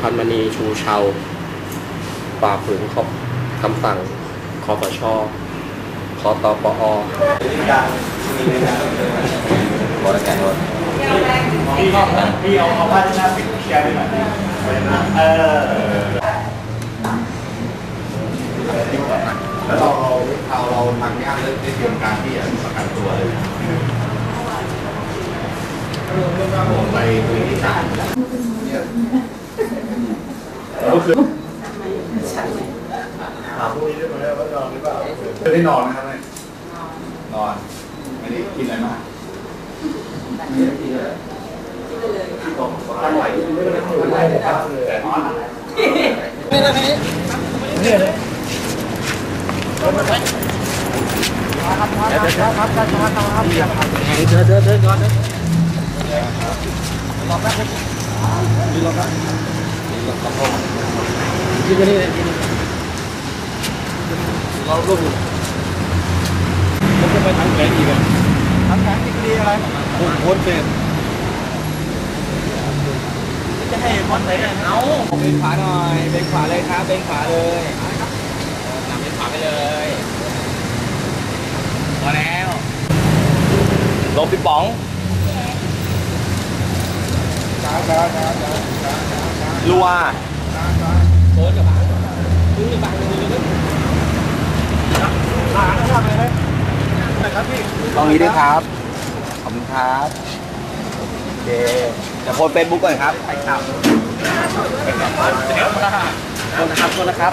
พันมณีชูเชาฝ่าฝืนขอบคำสั่งคอสชคอตปอบริการรถพี่พี่เอาเอาผ้าที่หน้าปิดเคลียร์ไปหน่อยเออแล้วเราเราเอาเราทางย่างได้เตรียมการที่จะประกันตัวเลยผมไปคุยที่ศาล ก็คือถามพวกนี้ได้ไหมว่านอนหรือเปล่าไม่ได้นอนนะครับเนี่ยนอน ไม่ได้กินอะไรมากตั้งไหวไม่ได้ตั้งไหวแต่นอนอะไรเดินเดินเดินก่อนนะ ที่นี่เราลูกมันจะไปทางแขนอีกอะทำแผนที่คดีอะไรผมโค้ดเป็นจะให้มอนไหนเอาเบนขวาหน่อยเบนขวาเลยครับเบนขวาเลยนำเบนขวาไปเลยพอแล้วลงพี่ป๋อง ช้าช้าช้าช้าช้าช้ารัวโค้ชกับหาทำอะไรนะครับพี่ตรงนี้ด้วยครับ ขอบคุณครับโอเคจะโพสเฟซบุ๊กก่อนครับ ไปครับโทษนะครับโทษนะครับ